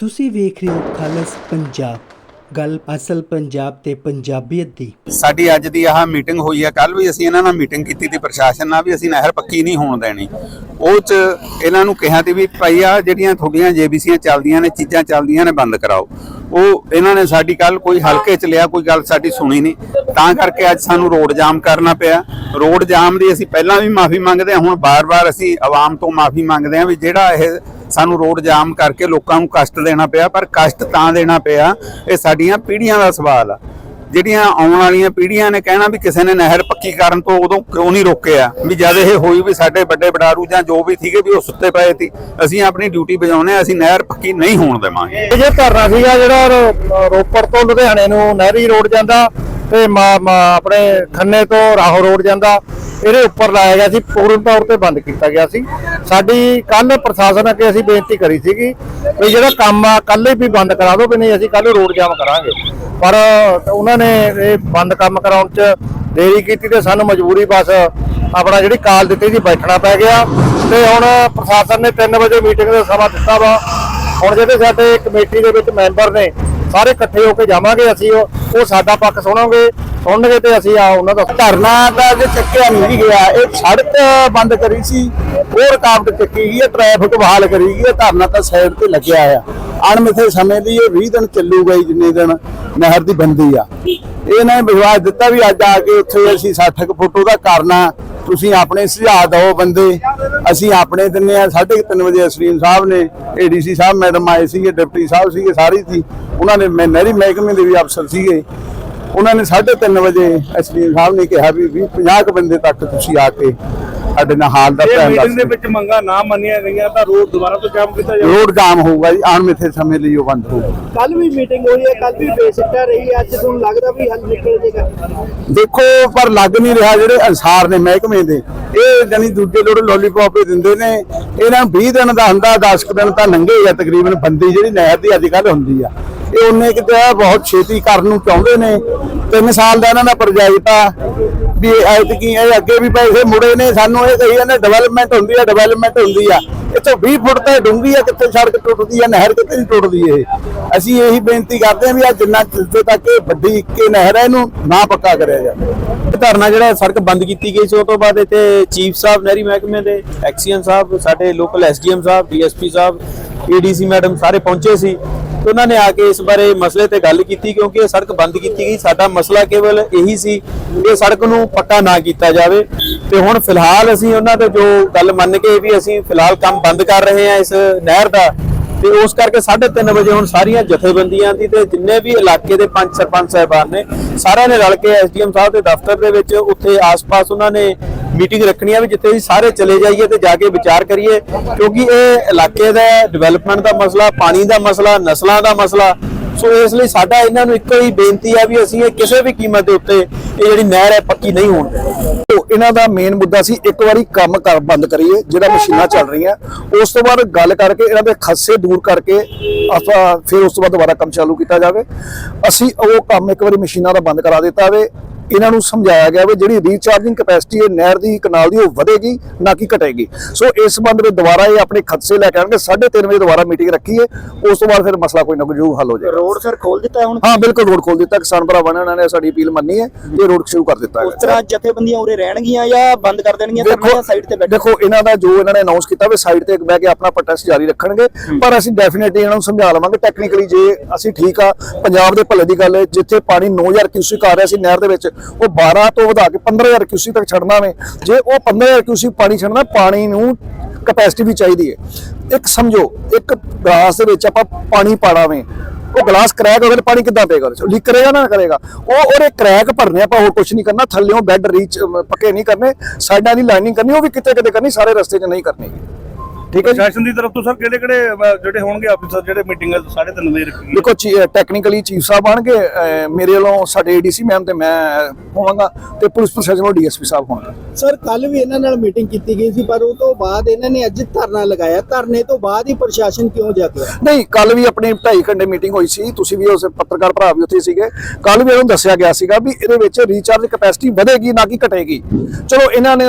ਤੁਸੀਂ ਵੇਖ ਰਹੇ ਹੋ ਖਾਲਸ ਪੰਜਾਬ। ਗੱਲ ਅਸਲ ਪੰਜਾਬ ਤੇ ਪੰਜਾਬੀਅਤ ਦੀ। ਸਾਡੀ ਅੱਜ ਦੀ ਆਹ ਮੀਟਿੰਗ ਹੋਈ ਹੈ ਕੱਲ ਵੀ ਅਸੀਂ ਇਹਨਾਂ ਨਾਲ ਮੀਟਿੰਗ ਕੀਤੀ ਤੀ ਪ੍ਰਸ਼ਾਸਨ ਨਾਲ ਵੀ ਅਸੀਂ ਨਹਿਰ ਪੱਕੀ ਨਹੀਂ ਹੋਣ ਦੇਣੀ। ਉਹ ਚ ਇਹਨਾਂ ਨੂੰ ਕਿਹਾ ਤੇ ਵੀ ਭਾਈ ਆ ਜਿਹੜੀਆਂ ਤੁਹਾਡੀਆਂ ਜੇਬੀਸੀਆਂ ਚੱਲਦੀਆਂ ਨੇ, ਚੀਜ਼ਾਂ ਚੱਲਦੀਆਂ ਨੇ, ਬੰਦ ਕਰਾਓ। ਉਹ ਇਹਨਾਂ ਨੇ ਸਾਡੀ ਕੱਲ ਕੋਈ ਹਲਕੇ ਚ ਲਿਆ, ਕੋਈ ਗੱਲ ਸਾਡੀ ਸੁਣੀ ਨਹੀਂ। ਤਾਂ ਕਰਕੇ ਅੱਜ ਸਾਨੂੰ ਰੋਡ ਜਾਮ ਕਰਨਾ ਪਿਆ। ਰੋਡ ਜਾਮ ਦੀ ਅਸੀਂ ਪਹਿਲਾਂ ਵੀ ਮਾਫੀ ਮੰਗਦੇ ਹਾਂ, ਹੁਣ ਬਾਰ-ਬਾਰ ਅਸੀਂ ਆਵਾਮ ਤੋਂ ਮਾਫੀ ਮੰਗਦੇ ਹਾਂ ਵੀ ਜਿਹੜਾ ਇਹ ਸਾਨੂੰ ਰੋਡ ਜਾਮ ਕਰਕੇ ਲੋਕਾਂ ਨੂੰ ਕਸ਼ਟ ਦੇਣਾ ਪਿਆ, ਪਰ ਕਸ਼ਟ ਤਾਂ ਦੇਣਾ ਪਿਆ, ਇਹ ਸਾਡੀਆਂ ਪੀੜ੍ਹੀਆਂ ਦਾ ਸਵਾਲ ਆ। ਜਿਹੜੀਆਂ ਆਉਣ ਵਾਲੀਆਂ ਪੀੜ੍ਹੀਆਂ ਨੇ ਕਹਿਣਾ ਵੀ ਕਿਸੇ ਨੇ ਨਹਿਰ ਪੱਕੀ ਕਰਨ ਤੋਂ ਉਦੋਂ ਕਿਉਂ ਨਹੀਂ ਰੋਕਿਆ? ਵੀ ਜਦ ਇਹ ਹੋਈ ਵੀ ਸਾਡੇ ਵੱਡੇ ਬਡਾਰੂ ਜਾਂ ਜੋ ਵੀ ਸੀਗੇ ਵੀ ਉਹ ਸੁੱਤੇ ਪਏ ਸੀ, ਅਸੀਂ ਆਪਣੀ ਡਿਊਟੀ ਵਜਾਉਣੇ ਅਸੀਂ ਨਹਿਰ ਪੱਕੀ ਨਹੀਂ ਹੋਣ ਦੇਵਾਂਗੇ। ਇਹ ਜੇ ਧਰਨਾ ਸੀਗਾ ਜਿਹੜਾ ਰੋਪੜ ਤੋਂ ਲੁਧਿਆਣੇ ਨੂੰ ਨਹਿਰੀ ਰੋਡ ਜਾਂਦਾ ਤੇ ਮਾ- ਮਾ- ਆਪਣੇ ਖੰਨੇ ਤੋਂ ਰਾਹੋ ਰੋਡ ਜਾਂਦਾ। ਇਹਦੇ ਉੱਪਰ ਲਾਇਆ ਗਿਆ ਸੀ, ਪੂਰਨ ਤੌਰ ਤੇ ਬੰਦ ਕੀਤਾ ਗਿਆ ਸੀ। ਸਾਡੀ ਕੱਲ ਪ੍ਰਸ਼ਾਸਨ ਅੱਗੇ ਅਸੀਂ ਬੇਨਤੀ ਕਰੀ ਸੀਗੀ ਵੀ ਜਿਹੜਾ ਕੰਮ ਆ ਕੱਲ ਹੀ ਵੀ ਬੰਦ ਕਰਾ ਦਿਓ ਵੀ ਨਹੀਂ, ਅਸੀਂ ਕੱਲ ਰੋਡ ਜਾਮ ਕਰਾਂਗੇ। ਪਰ ਉਹਨਾਂ ਨੇ ਇਹ ਬੰਦ ਕੰਮ ਕਰਾਉਣ 'ਚ ਦੇਰੀ ਕੀਤੀ ਤੇ ਸਾਨੂੰ ਮਜਬੂਰੀ ਬਸ ਆਪਣਾ ਜਿਹੜੀ ਕਾਲ ਦਿੱਤੀ ਸੀ, ਬੈਠਣਾ ਪੈ ਗਿਆ। ਤੇ ਹੁਣ ਪ੍ਰਸ਼ਾਸਨ ਨੇ 3 ਵਜੇ ਮੀਟਿੰਗ ਦਾ ਸਮਾਂ ਦਿੱਤਾ ਵਾ। ਹੁਣ ਜਿਹੜੇ ਸਾਡੇ ਕਮੇਟੀ ਦੇ ਵਿੱਚ ਮੈਂਬਰ ਨੇ, ਸਾਰੇ ਇਕੱਠੇ ਹੋ ਕੇ ਜਾਵਾਂਗੇ ਅਸੀਂ ਉਹ। ਉਹ ਸਾਡਾ ਪੱਖ ਸੁਣੋਗੇ, ਸੁਣਨਗੇ ਤੇ ਅਸੀਂ ਆ ਉਹਨਾਂ ਦਾ ਧਰਨਾ ਦਾ ਜੇ ਚੱਕਿਆ ਨਹੀਂ ਗਿਆ, ਇਹ ਸੜਕ ਬੰਦ ਕਰੀ ਸੀ ਉਹ ਰੁਕਾਵਟ ਚੱਕੀ ਗਈ ਹੈ ਟ੍ਰੈਫਿਕ ਬਹਾਲ ਕਰੀ ਗਈ ਹੈ, ਧਰਨਾ ਤਾਂ ਸਾਈਡ ਤੇ ਲੱਗਿਆ ਆ। ਅਣਮਿੱਥੇ ਸਮੇਂ ਲਈ ਇਹ 20 ਦਿਨ ਚੱਲੂਗਾ ਹੀ ਜਿੰਨੇ ਦਿਨ ਨਹਿਰ ਦੀ ਬੰਦੀ ਆ। ਇਹਨਾਂ ਨੇ ਵਿਸ਼ਵਾਸ ਦਿੱਤਾ ਵੀ ਅੱਜ ਆ ਕੇ ਉੱਥੇ ਅਸੀਂ 60 ਕੁ ਫੁੱਟ ਉਹਦਾ ਕਰਨਾ। ਤੁਸੀਂ ਆਪਣੇ ਸੁਝਾਅ ਦਿਓ ਬੰਦੇ। ਅਸੀਂ ਆਪਣੇ ਦਿੰਨੇ ਆ 3:30 ਵਜੇ ਅਸਰੀਨ ਸਾਹਿਬ ਨੇ ਏਡੀਸੀ ਸਾਹਿਬ ਮੈਡਮ ਆਏ ਸੀਗੇ, ਡਿਪਟੀ ਸਾਹਿਬ ਸੀਗੇ, ਸਾਰੀ ਸੀ। ਉਹਨਾਂ ਨੇ ਮੈਂ ਨਹਿਰੀ ਮਹਿਕਮੇ ਦੇ ਵੀ ਅਫਸਰ ਸੀਗੇ। ਉਹਨਾਂ ਨੇ 3:30 ਵਜੇ ਅਸਰੀਨ ਸਾਹਿਬ ਨੇ ਕਿਹਾ ਵੀ 50 ਕੁ ਬੰਦੇ ਤੱਕ ਤੁਸੀਂ ਆ ਕੇ ਸਾਡੇ ਨਾਲ ਹਾਲ ਦਾ ਮੀਟਿੰਗ ਦੇ ਵਿੱਚ ਮੰਗਾਂ ਨਾ ਮੰਨੀਆਂ ਗਈਆਂ ਤਾਂ ਰੋਡ ਦੁਬਾਰਾ ਤੋਂ ਜਾਮ ਕੀਤਾ ਜਾਵੇ ਰੋਡ ਜਾਮ ਹੋਊਗਾ ਜੀ ਅਣਮਿੱਥੇ ਸਮੇਂ ਲਈ ਉਹ ਬੰਦ ਹੋਊਗਾ। ਕੱਲ ਵੀ ਮੀਟਿੰਗ ਹੋਈ ਹੈ ਕੱਲ ਵੀ ਬੇਸਿੱਟਾ ਰਹੀ ਹੈ ਅੱਜ ਤੁਹਾਨੂੰ ਲੱਗਦਾ ਵੀ ਹੱਲ ਨਿਕਲ ਜੇਗਾ। ਦੇਖੋ ਪਰ ਲੱਗ ਨਹੀਂ ਰਿਹਾ ਜਿਹੜੇ ਅਨਸਾਰ ਨੇ ਮਹਿਕਮੇ ਦੇ। ਇਹ ਜਾਨੀ ਦੂਜੇ ਲੋੜ ਲੋਲੀਪੌਪ ਹੀ ਦਿੰਦੇ ਨੇ। ਇਹਨਾਂ ਨੂੰ 20 ਦਿਨ ਦਾ ਹੁੰਦਾ 10 ਕੁ ਦਿਨ ਤਾਂ ਲੰਘੇ ਆ ਤਕਰੀਬਨ ਬੰਦੀ ਜਿਹੜੀ ਨਹਿਰ ਦੀ ਅੱਜ ਕੱਲ ਹੁੰਦੀ ਆ। ਇਹ ਉਹਨੇ ਕਿਤੇ ਬਹੁਤ ਛੇਤੀ ਕਰਨ ਨੂੰ ਚਾਹੁੰਦੇ ਨੇ। 3 ਸਾਲ ਦਾ ਇਹਨਾਂ ਦਾ ਪ੍ਰੋਜੈਕਟ ਆ ਵੀ ਐਤਕੀ ਇਹ ਅੱਗੇ ਵੀ ਪੈਸੇ ਮੁੜੇ ਨੇ। ਸਾਨੂੰ ਇਹ ਕਹੀ ਜਾਂਦੇ ਡਿਵੈਲਪਮੈਂਟ ਹੁੰਦੀ ਆ ਡਿਵੈਲਪਮੈਂਟ ਹੁੰਦੀ ਆ। ਇੱਥੋਂ 20 ਫੁੱਟ ਤੇ ਡੂੰਗੀ ਆ, ਕਿੱਥੇ ਸੜਕ ਟੁੱਟਦੀ ਆ, ਨਹਿਰ ਕਿਤੇ ਨਹੀਂ ਟੁੱਟਦੀ ਇਹ। ਅਸੀਂ ਇਹੀ ਬੇਨਤੀ ਕਰਦੇ ਆ ਵੀ ਆ ਜਿੰਨਾ ਜਿੱਥੇ ਤੱਕ ਇਹ ਵੱਡੀ ਇੱਕੇ ਨਹਿਰ ਹੈ ਇਹਨੂੰ ਨਾ ਪੱਕਾ ਕਰਿਆ ਜਾਵੇ। ਧਰਨਾ ਜਿਹੜਾ ਸੜਕ ਬੰਦ ਕੀਤੀ ਗਈ ਸੀ, ਉਹ ਤੋਂ ਬਾਅਦ ਇੱਥੇ ਚੀਫ ਸਾਹਿਬ, ਨਹਿਰੀ ਮਹਿਕਮੇ ਦੇ ਐਕਸੀਅਨ ਸਾਹਿਬ, ਸਾਡੇ ਲੋਕਲ ਐਸਡੀਐਮ ਸਾਹਿਬ, ਡੀਐਸਪੀ ਸਾਹਿਬ, ਏਡੀਸੀ ਮੈਡਮ ਸਾਰੇ ਪਹੁੰਚੇ ਸੀ। ਤੇ ਉਹਨਾਂ ਨੇ ਆ ਕੇ ਇਸ ਬਾਰੇ ਮਸਲੇ ਤੇ ਗੱਲ ਕੀਤੀ ਕਿਉਂਕਿ ਇਹ ਸੜਕ ਬੰਦ ਕੀਤੀ ਗਈ। ਸਾਡਾ ਮਸਲਾ ਕੇਵਲ ਇਹੀ ਸੀ ਕਿ ਸੜਕ ਨੂੰ ਪੱਕਾ ਨਾ ਕੀਤਾ ਜਾਵੇ। ਤੇ ਹੁਣ ਫਿਲਹਾਲ ਅਸੀਂ ਉਹਨਾਂ ਦੇ ਜੋ ਗੱਲ ਮੰਨ ਕੇ ਵੀ ਅਸੀਂ ਫਿਲਹਾਲ ਕੰਮ ਬੰਦ ਕਰ ਰਹੇ ਹਾਂ ਇਸ ਨਹਿਰ ਦਾ, ਤੇ ਉਸ ਕਰਕੇ 3:30 ਵਜੇ ਹੁਣ ਸਾਰੀਆਂ ਜਥੇਬੰਦੀਆਂ ਦੀ ਤੇ ਜਿੰਨੇ ਵੀ ਇਲਾਕੇ ਦੇ ਪੰਜ ਸਰਪੰਚ ਸਾਹਿਬਾਨ ਨੇ, ਸਾਰਿਆਂ ਨੇ ਰਲ ਕੇ ਐਸਡੀਐਮ ਸਾਹਿਬ ਦੇ ਦਫ਼ਤਰ ਦੇ ਵਿੱਚ ਉੱਥੇ ਆਸ-ਪਾਸ ਉਹਨਾਂ ਨੇ ਮੀਟਿੰਗ ਰੱਖਣੀ ਆ ਵੀ ਜਿੱਥੇ ਅਸੀਂ ਸਾਰੇ ਚਲੇ ਜਾਈਏ ਤੇ ਜਾ ਕੇ ਵਿਚਾਰ ਕਰੀਏ, ਕਿਉਂਕਿ ਇਹ ਇਲਾਕੇ ਦਾ ਡਿਵੈਲਪਮੈਂਟ ਦਾ ਮਸਲਾ, ਪਾਣੀ ਦਾ ਮਸਲਾ, ਨਸਲਾਂ ਦਾ ਮਸਲਾ, ਸੋ ਇਸ ਲਈ ਸਾਡਾ ਇਹਨਾਂ ਨੂੰ ਇੱਕੋ ਹੀ ਬੇਨਤੀ ਆ ਵੀ ਅਸੀਂ ਇਹ ਕਿਸੇ ਵੀ ਕੀਮਤ ਦੇ ਉੱਤੇ ਇਹ ਜਿਹੜੀ ਨਹਿਰ ਹੈ ਪੱਕੀ ਨਹੀਂ ਹੋਣ ਦੇਣੀ। ਇਹਨਾਂ ਦਾ ਮੇਨ ਮੁੱਦਾ ਸੀ ਇੱਕ ਵਾਰੀ ਕੰਮ ਕਰ ਬੰਦ ਕਰੀਏ, ਜਿਹੜਾ ਮਸ਼ੀਨਾਂ ਚੱਲ ਰਹੀਆਂ। ਉਸ ਤੋਂ ਬਾਅਦ ਗੱਲ ਕਰਕੇ ਇਹਨਾਂ ਦੇ ਖੱਸੇ ਦੂਰ ਕਰਕੇ ਆਪਾਂ ਫਿਰ ਉਸ ਤੋਂ ਬਾਅਦ ਦੁਬਾਰਾ ਕੰਮ ਚਾਲੂ ਕੀਤਾ ਜਾਵੇ। ਅਸੀਂ ਉਹ ਕੰਮ ਇੱਕ ਵਾਰੀ ਮਸ਼ੀਨਾਂ ਦਾ ਬੰਦ ਕਰਾ ਦਿੱਤਾ ਵੇ ਇਹਨਾਂ ਨੂੰ ਸਮਝਾਇਆ ਗਿਆ ਵੀ ਜਿਹੜੀ ਰੀਚਾਰਜਿੰਗ ਕਪੈਸਿਟੀ ਹੈ ਨਹਿਰ ਦੀ ਕਨਾਲ ਦੀ ਉਹ ਵਧੇਗੀ ਨਾ ਕਿ ਘਟੇਗੀ। ਸੋ ਇਸ ਸੰਬੰਧ ਵਿੱਚ ਦੁਬਾਰਾ ਇਹ ਆਪਣੇ ਖਦਸੇ ਲੈ ਕੇ ਆਣਗੇ 3:30 ਵਜੇ ਦੁਬਾਰਾ ਮੀਟਿੰਗ ਰੱਖੀ ਹੈ ਉਸ ਤੋਂ ਬਾਅਦ ਫਿਰ ਮਸਲਾ ਕੋਈ ਨਾ ਕੋਈ ਜ਼ਰੂਰ ਹੱਲ ਹੋ ਜਾਏਗਾ। ਰੋਡ ਸਰ ਖੋਲ ਦਿੱਤਾ ਹੁਣ? ਹਾਂ ਬਿਲਕੁਲ ਰੋਡ ਖੋਲ ਦਿੱਤਾ। ਕਿਸਾਨ ਭਰਾਵਾਂ ਨੇ ਉਹਨਾਂ ਨੇ ਸਾਡੀ ਅਪੀਲ ਮੰਨੀ ਹੈ ਇਹ ਰੋਡ ਸ਼ੁਰੂ ਕਰ ਦਿੱਤਾ ਉਸ ਹੈ ਤਰ੍ਹਾਂ ਜਥੇਬੰਦੀਆਂ ਉਰੇ ਰਹਿਣਗੀਆਂ ਜਾਂ ਬੰਦ ਕਰ ਦੇਣਗੀਆਂ ਦੇਖੋ ਸਾਈਡ ਤੇ ਬੈਠ। ਦੇਖੋ ਇਹਨਾਂ ਦਾ ਜੋ ਇਹਨਾਂ ਨੇ ਅਨਾਉਂਸ ਕੀਤਾ ਵੀ ਸਾਈਡ ਤੇ ਬਹਿ ਕੇ ਆਪਣਾ ਪ੍ਰੋਟੈਸਟ ਜਾਰੀ ਰੱਖਣਗੇ। ਪਰ ਅਸੀਂ ਡੈਫੀਨਿਟਲੀ ਇਹਨਾਂ ਨੂੰ ਸਮਝਾ ਲਵਾਂਗੇ। ਟੈਕਨੀਕਲੀ ਜੇ ਅਸੀਂ ਠੀਕ ਆ ਪੰਜਾਬ ਦੇ ਭਲੇ ਦੀ ਗੱਲ ਹੈ ਜਿੱਥੇ ਪਾਣੀ 9000 ਕਿਊਸਿਕ ਆ ਰਿਹਾ ਸੀ ਨਹਿਰ ਦੇ ਵਿੱਚ ਉਹ 12 ਤੋਂ ਵਧਾ ਕੇ 15000 ਕਿਊਸਿਕ ਤੱਕ ਛੱਡਣਾ ਵੇ। ਜੇ ਉਹ 15000 ਕਿਊਸਿਕ ਪਾਣੀ ਛੱਡਣਾ, ਪਾਣੀ ਨੂੰ ਕਪੈਸਿਟੀ ਵੀ ਚਾਹੀਦੀ ਹੈ ਇੱਕ ਸਮਝੋ, ਇੱਕ ਗਲਾਸ ਦੇ ਵਿੱਚ ਆਪਾਂ ਪਾਣੀ ਪਾਣਾ ਵੇ। ਉਹ ਗਲਾਸ ਕ੍ਰੈਕ ਹੋ ਗਿਆ ਤਾਂ ਪਾਣੀ ਕਿੱਦਾਂ ਪਏਗਾ ਲੀਕ ਕਰੇਗਾ ਨਾ ਕਰੇਗਾ? ਉਹ ਉਹਦੇ ਕ੍ਰੈਕ ਭਰਨੇ, ਆਪਾਂ ਹੋਰ ਕੁਝ ਨਹੀਂ ਕਰਨਾ। ਥੱਲੇੋਂ ਬੈੱਡ ਰੀਚ ਪੱਕੇ ਨਹੀਂ ਕਰਨੇ। ਸਾਈਡਾਂ ਦੀ ਲਾਈਨਿੰਗ ਕਰਨੀ, ਉਹ ਵੀ ਕਿਤੇ ਕਿਤੇ ਕਰਨੀ, ਸਾਰੇ ਰਸਤੇ 'ਚ ਨਹੀਂ ਕਰਨੀ। ਠੀਕ ਹੈ ਪ੍ਰਸ਼ਾਸਨ ਦੀ ਤਰਫ ਤੋਂ ਸਰ ਕਿਹੜੇ ਕਿਹੜੇ ਜਿਹੜੇ ਹੋਣਗੇ ਆਫੀਸਰ ਜਿਹੜੇ ਮੀਟਿੰਗ 3:30 ਵਜੇ ਰੱਖੀ ਦੇਖੋ ਟੈਕਨੀਕਲੀ ਚੀਫ ਸਾਹਿਬ ਆਣਗੇ ਮੇਰੇ ਵੱਲੋਂ ਸਾਡੇ ਏਡੀਸੀ ਮੈਮ ਤੇ ਮੈਂ ਹੋਵਾਂਗਾ ਤੇ ਪੁਲਿਸ ਪ੍ਰਸ਼ਾਸਨ ਵੱਲੋਂ ਡੀਐਸਪੀ ਸਾਹਿਬ ਹੋਣਗੇ। ਸਰ ਕੱਲ ਵੀ ਇਹਨਾਂ ਨਾਲ ਮੀਟਿੰਗ ਕੀਤੀ ਗਈ ਸੀ ਪਰ ਉਹ ਤੋਂ ਬਾਅਦ ਇਹਨਾਂ ਨੇ ਅੱਜ ਧਰਨਾ ਲਗਾਇਆ। ਧਰਨੇ ਤੋਂ ਬਾਅਦ ਹੀ ਪ੍ਰਸ਼ਾਸਨ ਕਿਉਂ ਜਾਗਿਆ ਨਹੀਂ ਕੱਲ ਵੀ ਆਪਣੀ 2.5 ਘੰਟੇ ਮੀਟਿੰਗ ਹੋਈ ਸੀ। ਤੁਸੀਂ ਵੀ ਉਸ ਪੱਤਰਕਾਰ ਭਰਾ ਵੀ ਉੱਥੇ ਸੀਗੇ। ਕੱਲ ਵੀ ਇਹਨੂੰ ਦੱਸਿਆ ਗਿਆ ਸੀਗਾ ਵੀ ਇਹਦੇ ਵਿੱਚ ਰੀਚਾਰਜ ਕਪੈਸਿਟੀ ਵਧੇਗੀ ਨਾ ਕਿ ਘਟੇਗੀ। ਚਲੋ ਇਹਨਾਂ ਨੇ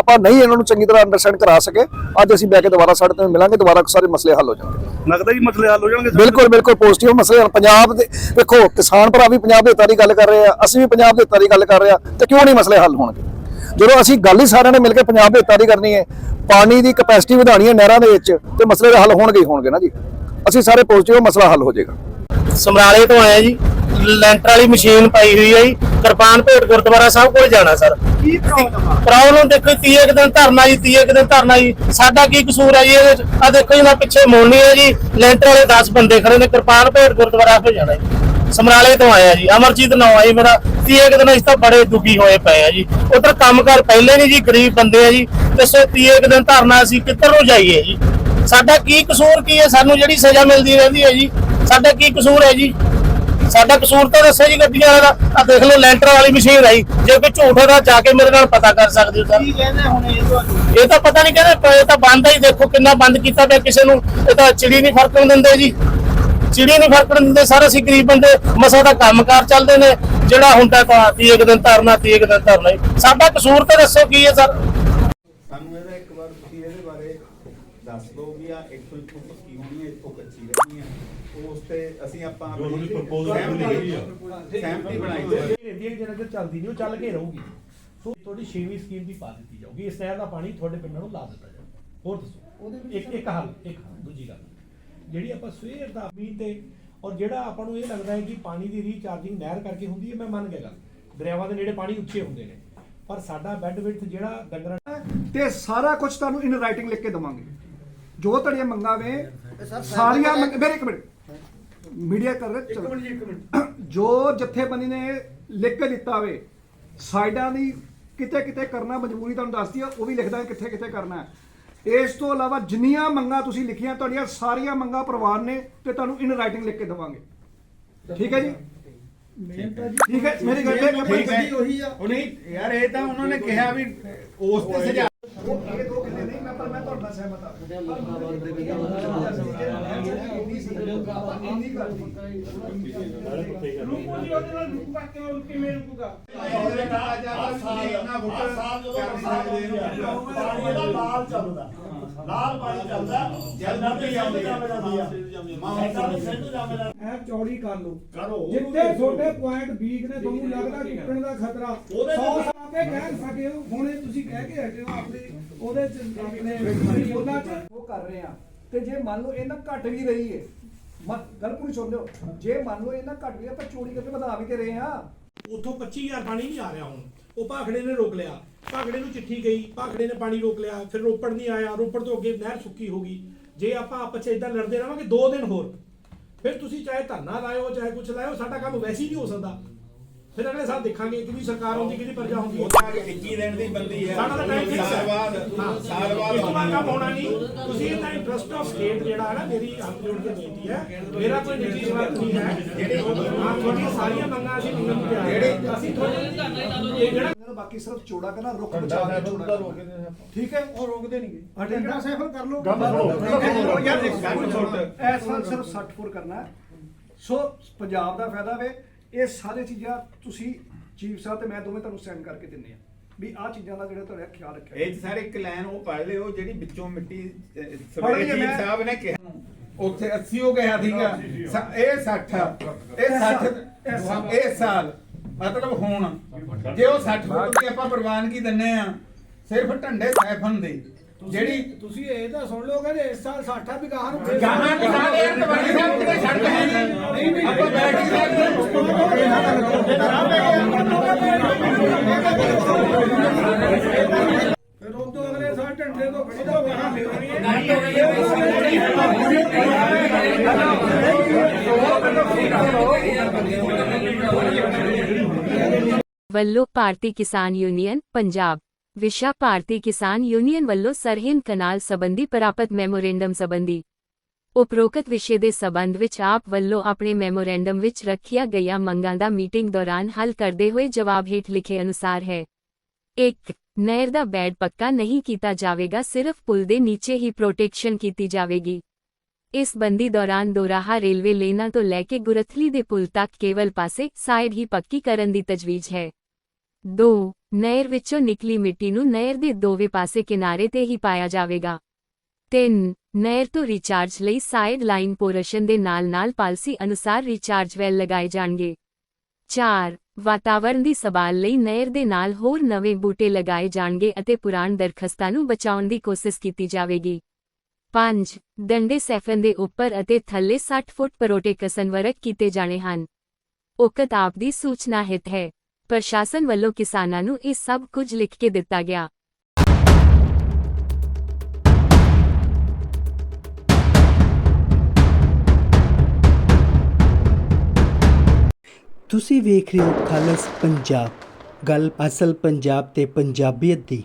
ਆਪਾਂ ਨਹੀਂ ਇਹਨਾਂ ਨੂੰ ਚੰਗੀ ਤਰ੍ਹਾਂ ਅੰਡਰਸਟੈਂਡ ਕਰਾ ਸਕੇ। ਅੱਜ ਅਸੀਂ ਬੈ ਕੇ ਦੁਬਾਰਾ ਦੁਬਾਰਾ ਸਾਡੇ ਤੋਂ ਮਿਲਾਂਗੇ ਦੁਬਾਰਾ ਸਾਰੇ ਮਸਲੇ ਹੱਲ ਹੋ ਜਾਣਗੇ। ਲੱਗਦਾ ਜੀ ਮਸਲੇ ਹੱਲ ਹੋ ਜਾਣਗੇ ਬਿਲਕੁਲ ਬਿਲਕੁਲ ਪੋਜ਼ਿਟਿਵ ਮਸਲੇ ਹਨ। ਪੰਜਾਬ ਦੇ ਵੇਖੋ ਕਿਸਾਨ ਭਰਾ ਵੀ ਪੰਜਾਬ ਦੇ ਦੀ ਗੱਲ ਕਰ ਰਹੇ ਆ ਅਸੀਂ ਵੀ ਪੰਜਾਬ ਦੇ ਦੀ ਗੱਲ ਕਰ ਰਹੇ ਆ ਤੇ ਕਿਉਂ ਨਹੀਂ ਮਸਲੇ ਹੱਲ ਹੋਣਗੇ? ਜਦੋਂ ਅਸੀਂ ਗੱਲ ਹੀ ਸਾਰਿਆਂ ਨੇ ਮਿਲ ਕੇ ਪੰਜਾਬ ਦੇ ਹਿੱਤਾਂ ਦੀ ਕਰਨੀ ਹੈ ਪਾਣੀ ਦੀ ਕਪੈਸਿਟੀ ਵਧਾਣੀ ਹੈ ਨਹਿਰਾਂ ਦੇ ਵਿੱਚ ਤੇ ਮਸਲੇ ਦੇ ਹੱਲ ਹੋਣਗੇ ਹੀ ਹੋਣਗੇ ਨਾ ਜੀ। ਅਸੀਂ ਸਾਰੇ ਪੋਜ਼ਿਟਿਵ ਮਸਲਾ ਹੱਲ ਹੋ ਜਾਏਗਾ। ਸਮਰਾਲੇ ਤੋਂ ਆਇਆ ਜੀ ਲੈਂਟਰ ਵਾਲੀ ਮਸ਼ੀਨ ਪਾਈ ਹੋਈ ਹੈ ਜੀ ਕਿਰਪਾਨ ਭੇਟ ਗੁਰਦੁਆਰਾ ਸਾਹਿਬ ਕੋਲ ਜਾਣਾ ਸਰ। ਕੀ ਪ੍ਰੋਬਲਮ ਪ੍ਰੋਬਲਮ ਦੇਖੋ 30 ਇੱਕ ਦਿਨ ਧਰਨਾ ਜੀ 30 ਦਿਨ ਧਰਨਾ ਜੀ। ਸਾਡਾ ਕੀ ਕਸੂਰ ਹੈ ਜੀ ਇਹਦੇ ਆ ਦੇਖੋ ਜੀ, ਮੈਂ ਪਿੱਛੇ ਮੋੜਨੀ ਹੈ ਜੀ, ਲੈਂਟਰ ਵਾਲੇ 10 ਬੰਦੇ ਖੜੇ ਨੇ, ਕਿਰਪਾਨ ਭੇਟ ਗੁਰਦੁਆਰਾ ਸਾਹਿਬ ਜਾਣਾ ਜੀ। ਸਮਰਾਲੇ ਤੋਂ ਆਇਆ ਜੀ, ਅਮਰਜੀਤ ਨਾਮ ਹੈ ਮੇਰਾ। 30 ਦਿਨ ਅਸੀਂ ਤਾਂ ਬੜੇ ਦੁਖੀ ਹੋਏ ਪਏ ਆ ਜੀ। ਉਧਰ ਕੰਮਕਾਰ ਪਹਿਲੇ ਨਹੀਂ ਜੀ, ਗਰੀਬ ਬੰਦੇ ਆ ਜੀ। ਤੇ ਸੋ 30 ਦਿਨ ਧਰਨਾ ਅਸੀਂ ਕਿੱਧਰ ਨੂੰ ਜਾਈਏ ਜੀ? ਸਾਡਾ ਕੀ ਕਸੂਰ ਕੀ ਹੈ ਸਾਨੂੰ ਜਿਹੜੀ ਸਜ਼ਾ ਮਿਲਦੀ ਰਹਿੰਦੀ ਹੈ ਜੀ। ਸਾਡਾ ਕੀ ਕਸੂਰ ਹੈ ਜੀ? ਸਾਡਾ ਕਸੂਰ ਤਾਂ ਦੱਸੋ ਜੀ ਗੱਡੀਆਂ ਵਾਲਾ ਆ ਦੇਖ ਲਓ ਲੈਂਟਰ ਵਾਲੀ ਮਸ਼ੀਨ ਆਈ। ਜੇ ਕੋਈ ਝੂਠ ਤਾਂ ਜਾ ਕੇ ਮੇਰੇ ਨਾਲ ਪਤਾ ਕਰ ਸਕਦੇ ਹੋ ਸਰ। ਕੀ ਕਹਿੰਦੇ ਹੁਣ ਇਹ ਤੁਹਾਨੂੰ? ਇਹ ਤਾਂ ਪਤਾ ਨਹੀਂ ਕਹਿੰਦੇ ਇਹ ਤਾਂ ਬੰਦ ਹੀ ਦੇਖੋ ਕਿੰਨਾ ਬੰਦ ਕੀਤਾ ਪਿਆ ਕਿਸੇ ਨੂੰ। ਇਹ ਤਾਂ ਚਿੜੀ ਨਹੀਂ ਫਰਕਣ ਦਿੰਦੇ ਜੀ। ਚਿੜੀ ਨਹੀਂ ਫਰਕਣ ਦਿੰਦੇ। ਸਾਰੇ ਅਸੀਂ ਗਰੀਬ ਬੰਦੇ ਮਸਾ ਦਾ ਕੰਮਕਾਰ ਚੱਲਦੇ ਨੇ। ਜਿਹੜਾ ਹੁੰਦਾ ਤਾਂ ਤੀ ਇੱਕ ਦਿਨ ਧਰਨਾ ਤੀ ਇੱਕ ਦਿਨ ਧਰਨਾ। ਸਾਡਾ ਕਸੂਰ ਤਾਂ ਦੱਸੋ ਕੀ ਹੈ ਸਰ। ਸਾਨੂੰ ਇਹਦਾ ਇੱਕ ਵਾਰ ਤੁਸੀਂ ਇਹਦੇ ਬਾਰੇ ਦੱਸ ਦਿਓ ਵੀ ਆ ਇੱਥੋਂ ਤੇ ਅਸੀਂ ਆਪਾਂ ਜੋ ਉਹਦੀ ਪ੍ਰਪੋਜ਼ਲ ਸਹਿਮਤੀ ਬਣਾਈ ਹੋਈ ਹੈ। ਇੰਡੀਆ ਜਿਹੜਾ ਕਿ ਚੱਲਦੀ ਨਹੀਂ ਉਹ ਚੱਲ ਕੇ ਰਹੂਗੀ। ਸੋ ਤੁਹਾਡੀ ਛੇਵੀਂ ਸਕੀਮ ਦੀ ਪਾ ਦਿੱਤੀ ਜਾਊਗੀ। ਇਸ ਨਹਿਰ ਦਾ ਪਾਣੀ ਤੁਹਾਡੇ ਪਿੰਡਾਂ ਨੂੰ ਲਾ ਦਿੱਤਾ ਜਾਊਗਾ। ਹੋਰ ਦੱਸੋ। ਇੱਕ ਇੱਕ ਹੱਲ ਇੱਕ ਹੱਲ ਦੂਜੀ ਗੱਲ। ਜਿਹੜੀ ਆਪਾਂ ਸਵੇਰ ਦਾ ਮੀਂਹ ਤੇ ਔਰ ਜਿਹੜਾ ਆਪਾਂ ਨੂੰ ਇਹ ਲੱਗਦਾ ਹੈ ਕਿ ਪਾਣੀ ਦੀ ਰੀਚਾਰਜਿੰਗ ਨਹਿਰ ਕਰਕੇ ਹੁੰਦੀ ਹੈ ਮੈਂ ਮੰਨ ਗਿਆ ਗੱਲ। ਦਰਿਆਵਾਂ ਦੇ ਨੇੜੇ ਪਾਣੀ ਉੱਚੇ ਹੁੰਦੇ ਨੇ। ਪਰ ਸਾਡਾ ਬੈੱਡ ਵਿਡਥ ਜਿਹੜਾ ਡੰਗਰਾਂ ਤੇ ਸਾਰਾ ਕੁਝ ਤੁਹਾਨੂੰ ਇਨ ਰਾਈਟਿੰਗ ਲਿਖ ਕੇ ਦਵਾਂਗੇ। ਜੋ ਤੁਹਾਡੀਆਂ ਮੰਗਾਂ ਵੇ ਸਾਰੀਆਂ ਮੰਗ- ਮੇਰੇ ਇੱਕ ਮਿੰਟ। ਮੀਡੀਆ ਕਰ ਰਹੇ ਚਲੋ। ਜੋ ਜਥੇਬੰਦੀ ਨੇ ਲਿਖ ਕੇ ਦਿੱਤਾ ਵੇ ਸਾਈਡਾਂ ਦੀ ਕਿਤੇ ਕਿਤੇ ਕਰਨਾ ਮਜਬੂਰੀ ਤੁਹਾਨੂੰ ਦੱਸਦੀ ਆ ਉਹ ਵੀ ਲਿਖਦਾ ਕਿੱਥੇ ਕਿੱਥੇ ਕਰਨਾ ਹੈ। ਇਸ ਤੋਂ ਇਲਾਵਾ ਜਿੰਨੀਆਂ ਮੰਗਾਂ ਤੁਸੀਂ ਲਿਖੀਆਂ ਤੁਹਾਡੀਆਂ ਸਾਰੀਆਂ ਮੰਗਾਂ ਪ੍ਰਵਾਨ ਨੇ ਤੇ ਤੁਹਾਨੂੰ ਇਨ ਰਾਈਟਿੰਗ ਲਿਖ ਕੇ ਦਵਾਂਗੇ। ਠੀਕ ਹੈ ਜੀ? ਠੀਕ ਹੈ ਮੇਰੀ ਗੱਲ ਠੀਕ ਹੈ ਉਹ ਨਹੀਂ ਯਾਰ ਇਹ ਤਾਂ ਉਹਨਾਂ ਨੇ ਕਿਹਾ ਵੀ ਉਸ ਤੇ ਸਜ਼ਾ ਇਹ ਦੋ ਕਿਤੇ ਨਹੀਂ ਮੈਂ ਪਰ ਮੈਂ ਤੁਹਾਡੇ ਨਾਲ ਸਹਿਮਤ ਹਾਂ ਐ ਚੌੜੀ ਕਰ ਲਓ ਕਰੋ ਜਿੱਤੇ ਤੁਹਾਡੇ ਪੁਆਇੰਟ ਵੀਕ ਨੇ ਤੁਹਾਨੂੰ ਲੱਗਦਾ ਟੁੱਟਣ ਦਾ ਖਤਰਾ। 100 ਸਾਲ ਕੇ ਕਹਿ ਸਕੇ ਹੋ ਹੁਣੇ ਤੁਸੀਂ ਕਹਿ ਕੇ ਹਟੇ ਹੋ ਆਪਣੀ ਉਹਦੇ ਚ ਆਪਣੇ ਉਹਨਾਂ ਚ ਉਹ ਕਰ ਰਹੇ ਆ। ਤੇ ਜੇ ਮੰਨ ਲਓ ਇਹਨਾਂ ਘਟ ਵੀ ਰਹੀ ਹੈ ਮ- ਗੱਲ ਪੂਰੀ ਸੁਣ ਲਿਓ। ਜੇ ਮੰਨ ਲਓ ਇਹਨਾਂ ਘਟ ਵੀ ਆਪਾਂ ਚੋਰੀ ਕਰਕੇ ਵਧਾ ਵੀ ਤੇ ਰਹੇ ਆ। ਉਥੋਂ 25000 ਪਾਣੀ ਨਹੀਂ ਆ ਰਿਹਾ ਹੁਣ। ਉਹ ਭਾਖੜੇ ਨੇ ਰੋਕ ਲਿਆ। ਭਾਖੜੇ ਨੂੰ ਚਿੱਠੀ ਗਈ, ਭਾਖੜੇ ਨੇ ਪਾਣੀ ਰੋਕ ਲਿਆ, ਫਿਰ ਰੋਪੜ ਨਹੀਂ ਆਇਆ। ਰੋਪੜ ਤੋਂ ਅੱਗੇ ਨਹਿਰ ਸੁੱਕੀ ਹੋ ਗਈ। ਜੇ ਆਪਾਂ ਆਪਸ ਚ ਇਦਾਂ ਲੜਦੇ ਰਹਾਂਗੇ 2 ਦਿਨ ਹੋਰ। ਫਿਰ ਤੁਸੀਂ ਚਾਹੇ ਧਰਨਾ ਲਾਇਓ, ਚਾਹੇ ਕੁਝ ਲਾਇਓ, ਸਾਡਾ ਕੰਮ ਵੈਸੇ ਹੀ ਨਹੀਂ ਹੋ ਸਕਦਾ। ਫਿਰ ਅਗਲੇ ਸਾਲ ਦੇਖਾਂਗੇ ਕਿਹਦੀ ਸਰਕਾਰ ਹੁੰਦੀ ਕਿਹਦੀ ਪ੍ਰਜਾ ਹੁੰਦੀ ਹੈ? ਉਹ ਤਾਂ 21 ਦਿਨ ਦੀ ਬੰਦੀ ਹੈ। ਸਾਡਾ ਤਾਂ fix ਹੈ। ਸਾਲ ਬਾਅਦ। ਸਾਲ ਬਾਅਦ ਇਸ ਤੋਂ ਬਾਅਦ ਕੰਮ ਹੋਣਾ ਨਹੀਂ। ਤੁਸੀਂ ਇਹਦਾ ਇੰਟਰਸਟ ਆਫ ਸਟੇਟ ਜਿਹੜਾ ਹੈ ਨਾ ਮੇਰੀ ਹੱਥ ਜੋੜ ਕੇ ਬੇਨਤੀ ਹੈ। ਮੇਰਾ ਕੋਈ ਨਿੱਜੀ ਸਵਾਲ ਨਹੀਂ ਹੈ। ਜਿਹੜੇ ਤੁਹਾਡੀਆਂ ਸਾਰੀਆਂ ਮੰਗਾਂ ਅਸੀਂ ਮੰਗਣ ਨੂੰ ਤਿਆਰ ਹਾਂ। ਅਸੀਂ ਤੁਹਾਡੇ ਇਹ ਜਿਹੜਾ ਬਾਕੀ ਸਿਰਫ ਚੋੜਾ ਕਰਨਾ ਰੁੱਖ ਬਚਾ ਕੇ ਚੋੜਾ ਠੀਕ ਹੈ? ਉਹ ਰੋਕਦੇ ਨਹੀਂ ਅਟੈਂਡਾ ਸੈਫਲ ਕਰ ਲਓ। ਯਾਰ ਇੱਕ ਗੱਲ ਸੁਣ। ਇਸ ਵਾਰ ਸਿਰਫ 60 ਫੁਰ ਕਰਨਾ ਹੈ। ਸੋ ਪੰਜਾਬ ਦਾ ਫਾਇਦਾ ਵੇ। ਇਹ ਸਾਰੇ ਚੀਜ਼ਾਂ ਤੁਸੀਂ ਚੀਫ ਸਾਹਿਬ ਤੇ ਮੈਂ ਦੋਵੇਂ ਤੁਹਾਨੂੰ ਸੈਂਡ ਕਰਕੇ ਦਿੰਨੇ ਆ ਵੀ ਆਹ ਚੀਜ਼ਾਂ ਦਾ ਜਿਹੜਾ ਤੁਹਾਡਾ ਖਿਆਲ ਰੱਖਿਆ ਇਹ 'ਚ ਸਾਰੇ ਇੱਕ ਲਾਈਨ ਉਹ ਪੜ ਲਿਓ ਜਿਹੜੀ ਵਿੱਚੋਂ ਮਿੱਟੀ ਅਹ, ਪੜ੍ਹ ਸਵੇਰੇ ਜੀ ਮੈਂ। ਸਾਹਿਬ ਨੇ ਕਿਹਾ। ਉੱਥੇ 80 ਹੋ ਗਿਆ ਸੀਗਾ ਸ- ਇਹ 60 ਇਹ 60 ਇਹ ਸਾਲ ਮਤਲਬ ਹੁਣ। ਜੇ ਉਹ 60 ਫੁੱਟ ਦੀ ਆਪਾਂ ਪ੍ਰਵਾਨਗੀ ਦਿੰਨੇ ਆ ਸਿਰਫ ਢੰਡੇ ਸੈਫਨ ਦੀ। ਜਿਹੜੀ ਤੁਸੀਂ ਇਹ ਤਾਂ ਸੁਣ ਲਓ ਕਿ ਇਸ ਸਾਲ 60 ਵੀ ਗਾਹਾਂ ਨੂੰ ਗਾਹਾਂ ਕਿਸਾਨ ਇਹ ਤਵਾਰੀ ਸਾਹਿਬ ਕਿਤੇ ਛੱਡ ਹੈ ਨਹੀਂ ਆਪਾਂ ਬੈਠ ਕੇ ਫਿਰ ਉਹ ਤੋਂ ਅਗਲੇ ਸਾਲ ਢੰਡੇ ਤੋਂ ਖੜੀ ਤੋਂ ਗਾਹਾਂ ਵੱਲੋਂ ਭਾਰਤੀ ਕਿਸਾਨ ਯੂਨੀਅਨ ਪੰਜਾਬ ਵਿਸ਼ਾ ਭਾਰਤੀ ਕਿਸਾਨ ਯੂਨੀਅਨ ਵੱਲੋਂ ਸਰਹਿੰਦ ਕਨਾਲ ਸਬੰਧੀ ਪ੍ਰਾਪਤ ਮੈਮੋਰੈਂਡਮ ਸਬੰਧੀ ਉਪਰੋਕਤ ਵਿਸ਼ੇ ਦੇ ਸਬੰਧ ਵਿੱਚ ਆਪ ਵੱਲੋਂ ਆਪਣੇ ਮੈਮੋਰੈਂਡਮ ਵਿੱਚ ਰੱਖੀਆਂ ਗਈਆਂ ਮੰਗਾਂ ਦਾ ਮੀਟਿੰਗ ਦੌਰਾਨ ਹੱਲ ਕਰਦੇ ਹੋਏ ਜਵਾਬ ਹੇਠ ਲਿਖੇ ਅਨੁਸਾਰ ਹੈ। 1 ਨਹਿਰ ਦਾ ਬੈਡ ਪੱਕਾ ਨਹੀਂ ਕੀਤਾ ਜਾਵੇਗਾ, ਸਿਰਫ ਪੁਲ ਦੇ ਨੀਚੇ ਹੀ ਪ੍ਰੋਟੈਕਸ਼ਨ ਕੀਤੀ ਜਾਵੇਗੀ। ਇਸ ਬੰਦੀ ਦੌਰਾਨ ਦੋਰਾਹਾ ਰੇਲਵੇ ਲੇਨਾਂ ਤੋਂ ਲੈ ਕੇ ਗੁਰਥਲੀ ਦੇ ਪੁਲ ਤੱਕ ਕੇਵਲ ਪਾਸੇ ਸਾਈਡ ਹੀ ਪੱਕੀ ਕਰਨ ਦੀ ਤਜਵੀਜ਼ ਹੈ। 2 ਨਹਿਰ ਵਿੱਚੋਂ ਨਿਕਲੀ ਮਿੱਟੀ ਨੂੰ ਨਹਿਰ ਦੇ ਦੋਵੇਂ ਪਾਸੇ ਕਿਨਾਰੇ ਤੇ ਹੀ ਪਾਇਆ ਜਾਵੇਗਾ। 3 ਨਹਿਰ ਤੋਂ ਰੀਚਾਰਜ ਲਈ ਸਾਈਡ ਲਾਈਨ ਪੋਰਸ਼ਨ ਦੇ ਨਾਲ-ਨਾਲ ਪਾਲਿਸੀ ਅਨੁਸਾਰ ਰੀਚਾਰਜ ਵੈਲ ਲਗਾਏ ਜਾਣਗੇ। 4 ਵਾਤਾਵਰਣ ਦੀ ਸੰਭਾਲ ਲਈ ਨਹਿਰ ਦੇ ਨਾਲ ਹੋਰ ਨਵੇਂ ਬੂਟੇ ਲਗਾਏ ਜਾਣਗੇ ਅਤੇ ਪੁਰਾਣ ਦਰਖਸਤਾਂ ਨੂੰ ਬਚਾਉਣ ਦੀ ਕੋਸ਼ਿਸ਼ ਕੀਤੀ ਜਾਵੇਗੀ। 5 ਡੰਡੇ ਸੈਫਨ ਦੇ ਉੱਪਰ ਅਤੇ ਥੱਲੇ 60 ਫੁੱਟ ਪਰੋਟੇ ਕਸਨ ਵਰਕ ਕੀਤੇ ਜਾਣੇ ਹਨ। ਉਕਤ ਆਪ ਦੀ ਸੂਚਨਾ ਹਿਤ ਹੈ। ਪ੍ਰਸ਼ਾਸਨ ਵੱਲੋਂ ਕਿਸਾਨਾਂ ਨੂੰ ਇਹ ਸਭ ਕੁਝ ਲਿਖ ਕੇ ਦਿੱਤਾ ਗਿਆ। ਤੁਸੀਂ ਵੇਖ ਰਹੇ ਹੋ ਖਾਲਸ ਪੰਜਾਬ। ਗੱਲ ਅਸਲ ਪੰਜਾਬ ਤੇ ਪੰਜਾਬੀਅਤ ਦੀ।